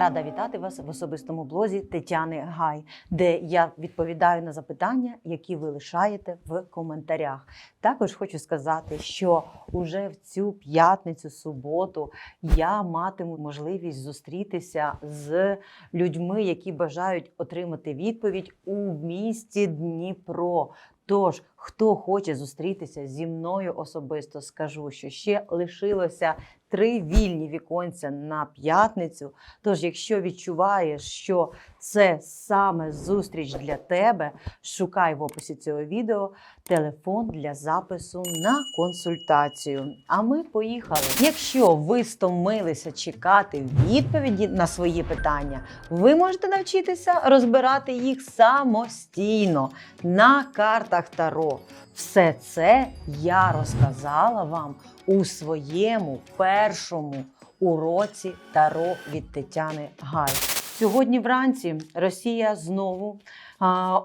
Рада вітати вас в особистому блозі Тетяни Гай, де я відповідаю на запитання, які ви лишаєте в коментарях. Також хочу сказати, що уже в цю п'ятницю, суботу, я матиму можливість зустрітися з людьми, які бажають отримати відповідь у місті Дніпро. Тож, хто хоче зустрітися зі мною особисто, скажу, що ще лишилося три вільні віконця на п'ятницю. Тож, якщо відчуваєш, що це саме зустріч для тебе, шукай в описі цього відео телефон для запису на консультацію. А ми поїхали. Якщо ви стомилися чекати відповіді на свої питання, ви можете навчитися розбирати їх самостійно на картах Таро. Все це я розказала вам у своєму першому уроці Таро від Тетяни Гай. Сьогодні вранці Росія знову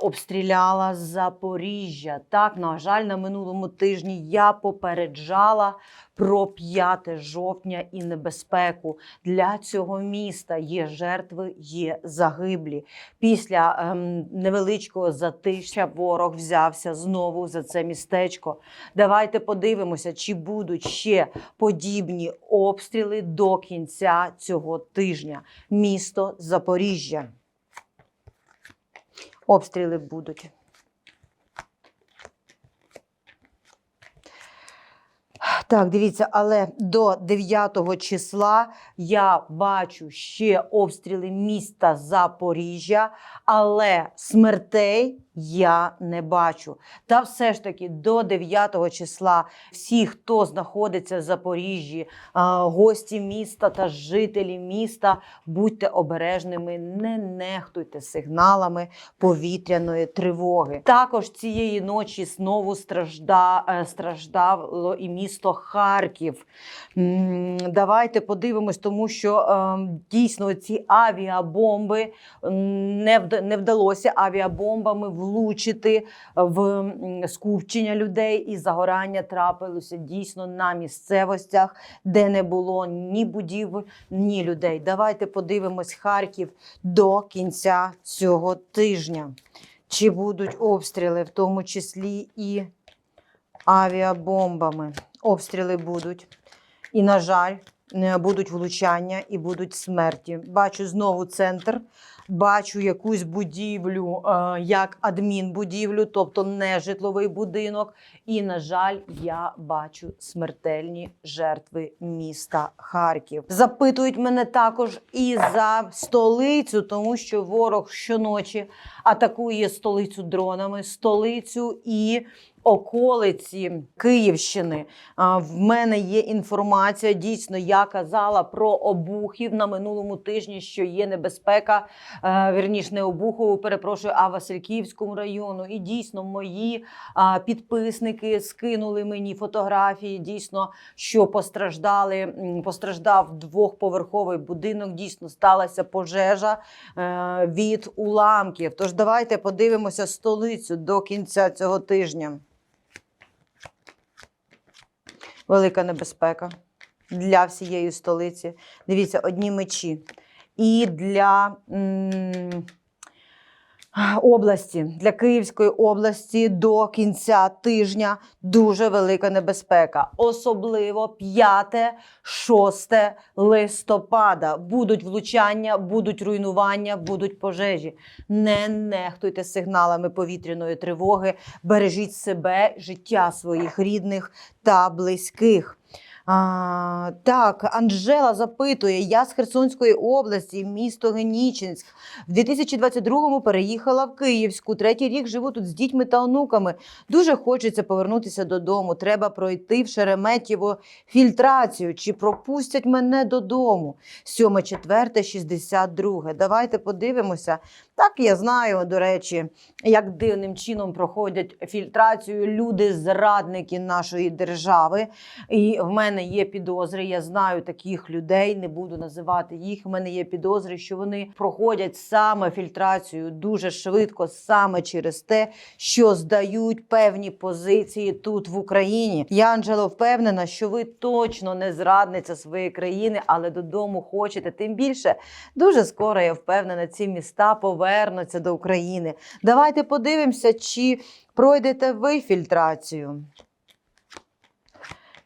обстріляла Запоріжжя. Так, на жаль, на минулому тижні я попереджала про 5 жовтня і небезпеку для цього міста. Є жертви, є загиблі. Після ем, невеличкого затища ворог взявся знову за це містечко. Давайте подивимося, чи будуть ще подібні обстріли до кінця цього тижня. Місто Запоріжжя. Обстріли будуть. Так, дивіться, але до 9 числа я бачу ще обстріли міста Запоріжжя, але смертей я не бачу. Та все ж таки до 9 числа всі, хто знаходиться в Запоріжжі, гості міста та жителі міста, будьте обережними, не нехтуйте сигналами повітряної тривоги. Також цієї ночі знову стражда, е, страждало і місто Харків. Давайте подивимось, тому що ем, дійсно ці авіабомби не, вдалося авіабомбами влучити в скупчення людей, і загорання трапилося дійсно на місцевостях, де не було ні будівель, ні людей. Давайте подивимось Харків до кінця цього тижня. Чи будуть обстріли, в тому числі і авіабомбами? Обстріли будуть. І, на жаль, будуть влучання і будуть смерті. Бачу знову центр, бачу якусь будівлю, е, як адмінбудівлю, тобто не житловий будинок. І, на жаль, я бачу смертельні жертви міста Харків. Запитують мене також і за столицю, тому що ворог щоночі атакує столицю дронами, столицю і околиці Київщини. В мене є інформація. Дійсно, я казала про обухів на минулому тижні, що є небезпека. е, Вірніш, не обухову, перепрошую, а Васильківському району. І дійсно, мої підписники скинули мені фотографії. Дійсно, що постраждали. Постраждав двохповерховий будинок. Дійсно, сталася пожежа е, від уламків. Тож давайте подивимося столицю до кінця цього тижня. Велика небезпека для всієї столиці. Дивіться, одні мечі. І для м, області, для Київської області до кінця тижня дуже велика небезпека. Особливо 5-6 листопада. Будуть влучання, будуть руйнування, будуть пожежі. Не нехтуйте сигналами повітряної тривоги, бережіть себе, життя своїх рідних та близьких. А, так, Анжела запитує: я з Херсонської області, місто Генічинськ. В 2022-му переїхала в Київську. Третій рік живу тут з дітьми та онуками. Дуже хочеться повернутися додому. Треба пройти в Шереметьєво фільтрацію. Чи пропустять мене додому? 7, 4, 62. Давайте подивимося. Так, я знаю, до речі, як дивним чином проходять фільтрацію люди, зрадники нашої держави. І в мене мене є підозри. Я знаю таких людей, не буду називати їх. У мене є підозри, що вони проходять саме фільтрацію дуже швидко, саме через те, що здають певні позиції тут в Україні. Я Анджело впевнена, що ви точно не зрадниця своєї країни, але додому хочете. Тим більше дуже скоро я впевнена, ці міста повернуться до України. Давайте подивимося, чи пройдете ви фільтрацію.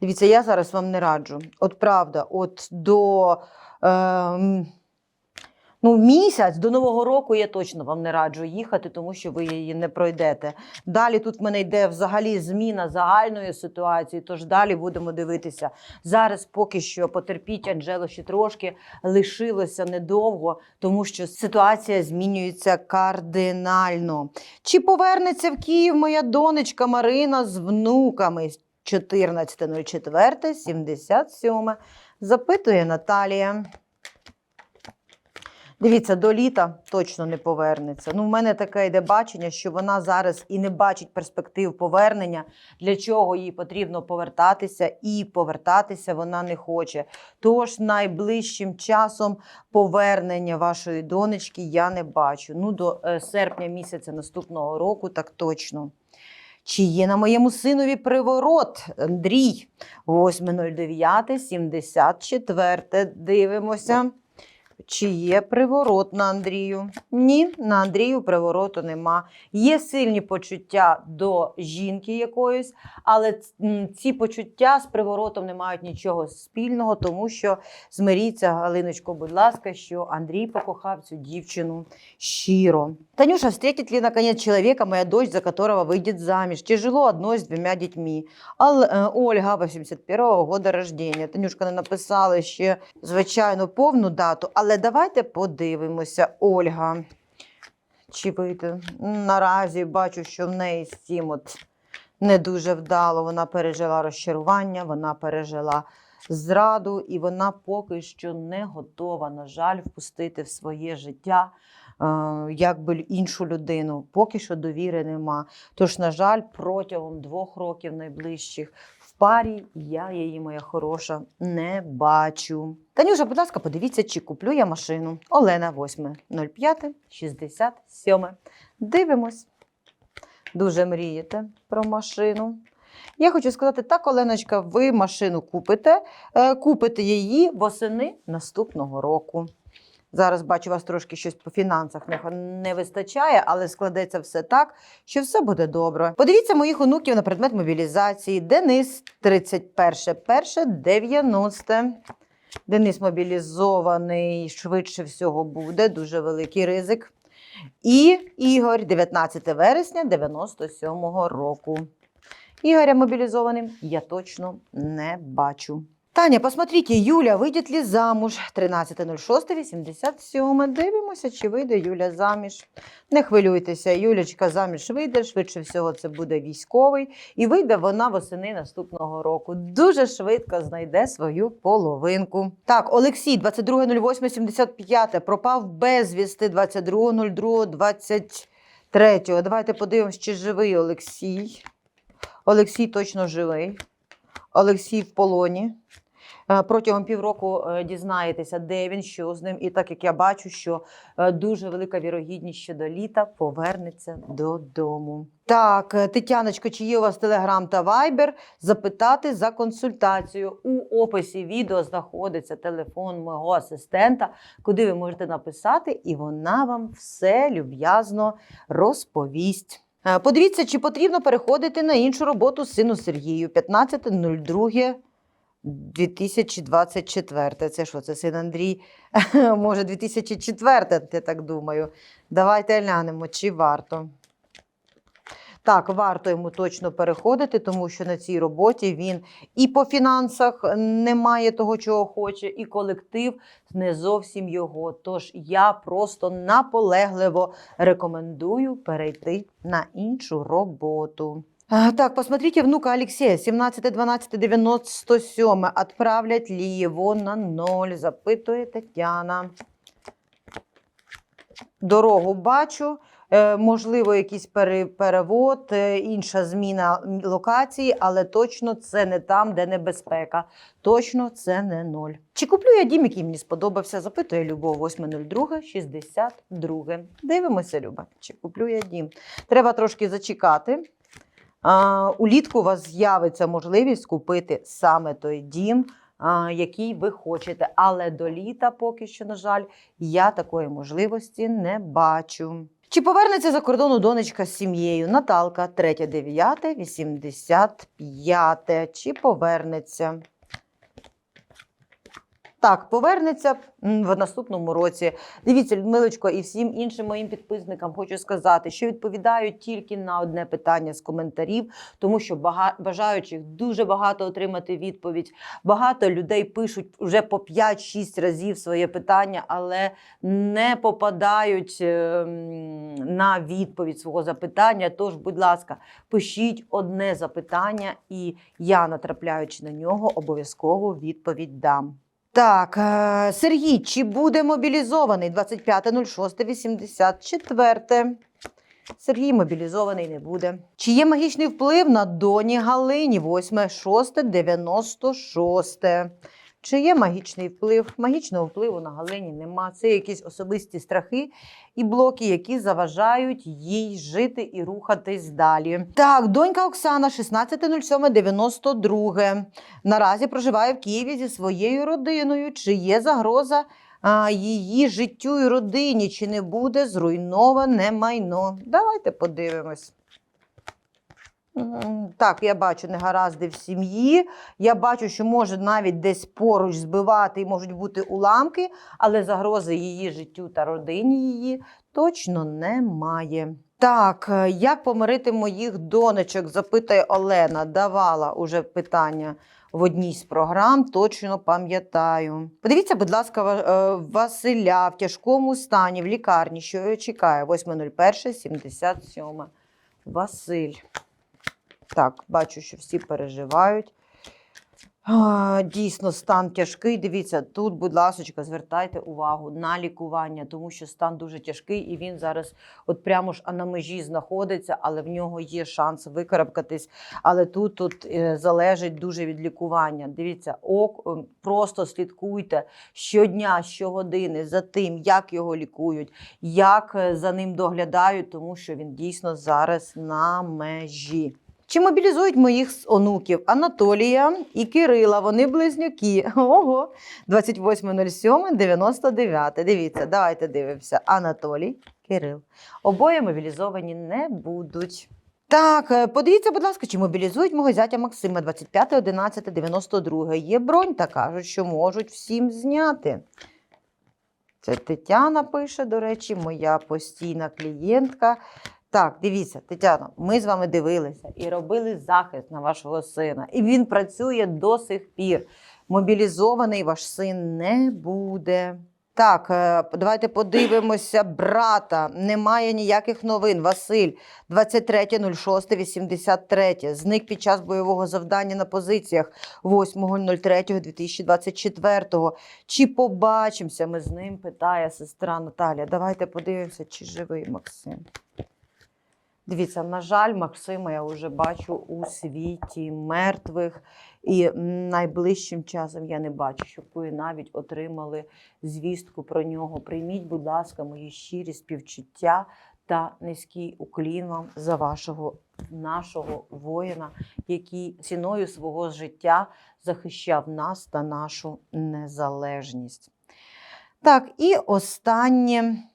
Дивіться, я зараз вам не раджу. От правда, от до ем, ну, місяць до Нового року я точно вам не раджу їхати, тому що ви її не пройдете. Далі тут в мене йде взагалі зміна загальної ситуації, тож далі будемо дивитися. Зараз поки що потерпіть Анджело ще трошки, лишилося недовго, тому що ситуація змінюється кардинально. Чи повернеться в Київ моя донечка Марина з внуками? 14.04.77. Запитує Наталія. Дивіться, до літа точно не повернеться. Ну, в мене таке йде бачення, що вона зараз і не бачить перспектив повернення, для чого їй потрібно повертатися, і повертатися вона не хоче. Тож найближчим часом повернення вашої донечки я не бачу. Ну, до е, серпня місяця наступного року, так точно. Чи є на моєму синові приворот? Андрій, 8.09.74. Дивимося. Чи є приворот на Андрію? Ні, на Андрію привороту нема. Є сильні почуття до жінки якоїсь, але ці почуття з приворотом не мають нічого спільного, тому що змиріться, Галиночко, будь ласка, що Андрій покохав цю дівчину щиро. Танюша, встретит ли наконец человека моя дочь, за которого выйдет замуж? Тяжело одной с двумя детьми. Ал, е, Ольга, 81-го года рождения. Танюшка не написала ще, звичайно, повну дату, але давайте подивимося. Ольга. Чи вийде? Наразі бачу, що в неї з цим от не дуже вдало. Вона пережила розчарування, вона пережила зраду, і вона поки що не готова, на жаль, впустити в своє життя е, якби іншу людину. Поки що довіри нема. Тож, на жаль, протягом двох років найближчих парі я її, моя хороша, не бачу. Танюша, будь ласка, подивіться, чи куплю я машину. Олена, 8.05.67. Дивимось. Дуже мрієте про машину. Я хочу сказати, так, Оленочка, ви машину купите, е, купите її восени наступного року. Зараз бачу, у вас трошки щось по фінансах не, вистачає, але складеться все так, що все буде добре. Подивіться моїх онуків на предмет мобілізації. Денис 31.1.90. Денис мобілізований, швидше всього буде, дуже великий ризик. І Ігор 19 вересня 97-го року. Ігоря мобілізованим я точно не бачу. Таня, посмотрите, Юля вийде ли замуж 13.06.87. Дивимося, чи вийде Юля заміж. Не хвилюйтеся, Юлячка заміж вийде, швидше всього, це буде військовий, і вийде вона восени наступного року. Дуже швидко знайде свою половинку. Так, Олексій, 22.08.75, пропав безвісти 22.02.23. Давайте подивимось, чи живий Олексій. Олексій точно живий. Олексій в полоні. Е, Протягом півроку е, дізнаєтеся, де він, що з ним. І так як я бачу, що е, дуже велика вірогідність, що до літа повернеться додому. Так, Тетяночко, чи є у вас Телеграм та Вайбер? Запитати за консультацію. У описі відео знаходиться телефон мого асистента, куди ви можете написати, і вона вам все люб'язно розповість. Подивіться, чи потрібно переходити на іншу роботу сину Сергію 15.02. 2024. Це що, це син Андрій? Може, 2004, я так думаю. Давайте глянемо, чи варто. Так, варто йому точно переходити, тому що на цій роботі він і по фінансах не має того, чого хоче, і колектив не зовсім його. Тож я просто наполегливо рекомендую перейти на іншу роботу. Так, посмотрите внука Алексея, 17-12-97. Отправлять ли его на ноль? Запитує Тетяна. Дорогу бачу. Е, Можливо, якийсь перевод, е, інша зміна локації, але точно це не там, де небезпека. Точно це не ноль. Чи куплю я дім, який мені сподобався? Запитує Любов 8.02, 62. Дивимося, Люба. Чи куплю я дім? Треба трошки зачекати. Улітку у вас з'явиться можливість купити саме той дім, який ви хочете. Але до літа, поки що, на жаль, я такої можливості не бачу. Чи повернеться за кордону донечка з сім'єю? Наталка, 3 9 85. Чи повернеться? Так, повернеться в наступному році. Дивіться, Людмилочко, і всім іншим моїм підписникам хочу сказати, що відповідають тільки на одне питання з коментарів, тому що бага- бажаючих дуже багато отримати відповідь. Багато людей пишуть вже по 5-6 разів своє питання, але не попадають е, на відповідь свого запитання. Тож, будь ласка, пишіть одне запитання, і я, натрапляючи на нього, обов'язково відповідь дам. Так, е, Сергій, чи буде мобілізований 25.06.84? Сергій мобілізований не буде. Чи є магічний вплив на доні Галині 8.6.96? Чи є магічний вплив? Магічного впливу на Галині нема. Це якісь особисті страхи і блоки, які заважають їй жити і рухатись далі. Так, донька Оксана, 16.07.92. Наразі проживає в Києві зі своєю родиною. Чи є загроза а, її життю і родині? Чи не буде зруйноване майно? Давайте подивимось. Так, я бачу негаразди в сім'ї. Я бачу, що може навіть десь поруч збивати і можуть бути уламки, але загрози її життю та родині її точно немає. Так, е, як помирити моїх донечок? запитає Олена. Давала уже питання в одній з програм, точно пам'ятаю. Подивіться, будь ласка, е, Василя в тяжкому стані в лікарні, що його чекає 8.01.77. Василь. Так, бачу, що всі переживають. Дійсно, стан тяжкий. Дивіться, тут, будь ласка, звертайте увагу на лікування, тому що стан дуже тяжкий, і він зараз от прямо ж на межі знаходиться, але в нього є шанс викарабкатись. Але тут, тут е, залежить дуже від лікування. Дивіться, ок, е, просто слідкуйте щодня, щогодини за тим, як його лікують, як е, за ним доглядають, тому що він дійсно зараз на межі. Чи мобілізують моїх онуків Анатолія і Кирила? Вони близнюки. Ого, 28.07.99. Дивіться, давайте дивимося. Анатолій, Кирил. Обоє мобілізовані не будуть. Так, е, подивіться, будь ласка, чи мобілізують мого зятя Максима 25.11.92. Є бронь та кажуть, що можуть всім зняти. Це Тетяна пише, до речі, моя постійна клієнтка. Так, дивіться, Тетяно, ми з вами дивилися і робили захист на вашого сина. І він працює до сих пір. Мобілізований ваш син не буде. Так, е, давайте подивимося. Брата. Немає ніяких новин. Василь, 23.06.83. Зник під час бойового завдання на позиціях 8.03.2024. Чи побачимося ми з ним? питає сестра Наталія. Давайте подивимося, чи живий Максим. Дивіться, на жаль, Максима я вже бачу у світі мертвих, і найближчим часом я не бачу, щоб ви навіть отримали звістку про нього. Прийміть, будь ласка, мої щирі співчуття та низький уклін вам за вашого нашого воїна, який ціною свого життя захищав нас та нашу незалежність. Так, і останнє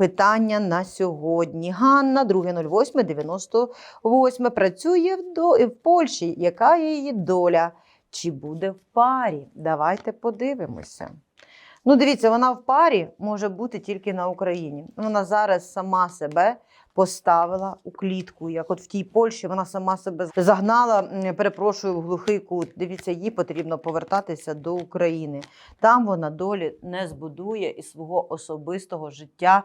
питання на сьогодні. Ганна, 2.08.98, працює в, до... в Польщі. Яка її доля? Чи буде в парі? Давайте подивимося. Ну, дивіться, вона в парі може бути тільки на Україні. Вона зараз сама себе поставила у клітку. Як от в тій Польщі вона сама себе загнала, перепрошую, в глухий кут. Дивіться, їй потрібно повертатися до України. Там вона долі не збудує і свого особистого життя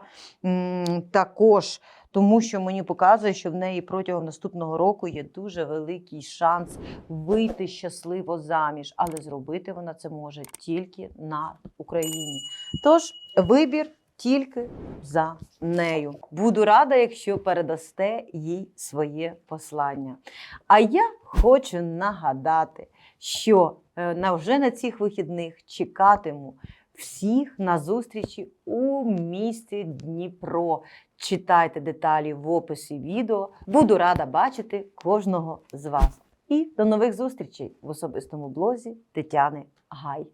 також. Тому що мені показує, що в неї протягом наступного року є дуже великий шанс вийти щасливо заміж, але зробити вона це може тільки на Україні. Тож вибір тільки за нею. Буду рада, якщо передасте їй своє послання. А я хочу нагадати, що е, вже на цих вихідних чекатиму всіх на зустрічі у місті Дніпро. Читайте деталі в описі відео. Буду рада бачити кожного з вас. І до нових зустрічей в особистому блозі Тетяни Гай.